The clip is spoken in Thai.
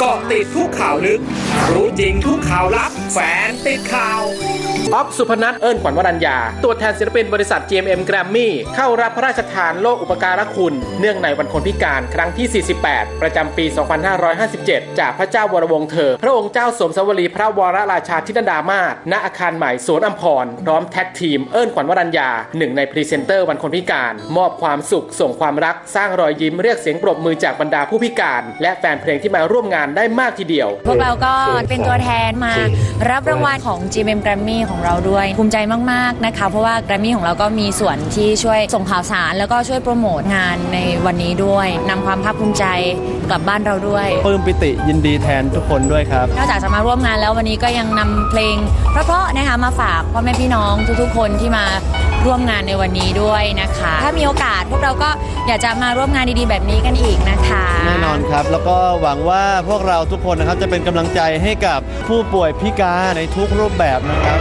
เกาะติดทุกข่าวลึก รู้จริงทุกข่าวลับแฟนติดข่าวออฟสุพนัทเอิญขวัญวรัญญา ตัวแทนศิลปินบริษัท GMM Grammy เข้ารับพระราชทานโล่อุปการะคุณ เนื่องในวันคนพิการครั้งที่ 48 ประจำปี 2557 จากพระเจ้าวรวงศ์เธอ พระองค์เจ้าสมสวรีพระวรราชาธินดามาศณอาคารใหม่สวนอัมพร พร้อมแท็กทีมเอิญขวัญวรัญญาหนึ่งในพรีเซนเตอร์วันคนพิการ มอบความสุขส่งความรักสร้างรอยยิ้มเรียกเสียงปรบมือจากบรรดาผู้พิการ และแฟนเพลงที่มาร่วมงานได้มากทีเดียว พวกเราก็เป็นตัวแทนมารับรางวัลของ GMM Grammy ของเราด้วย ภูมิใจมากๆนะคะ เพราะว่า Grammy ของเราก็มีส่วนที่ช่วยส่งข่าวสาร แล้วก็ช่วยโปรโมทงานในวันนี้ด้วยนำความภาคภูมิใจกลับบ้านเราด้วยปลื้มปิติยินดีแทนทุกคนด้วยครับนอกจากจะมาร่วมงานแล้ววันนี้ก็ยังนำเพลงเพราะๆนะคะมาฝากพ่อแม่พี่น้องทุกๆ คนที่มา ร่วมงานในวันนี้ด้วยนะคะ ถ้ามีโอกาสพวกเราก็อยากจะมาร่วมงานดีๆ แบบนี้กันอีกนะคะ แน่นอนครับ แล้วก็หวังว่าพวกเราทุกคนนะครับจะเป็นกำลังใจให้กับผู้ป่วยพิการในทุกรูปแบบนะครับ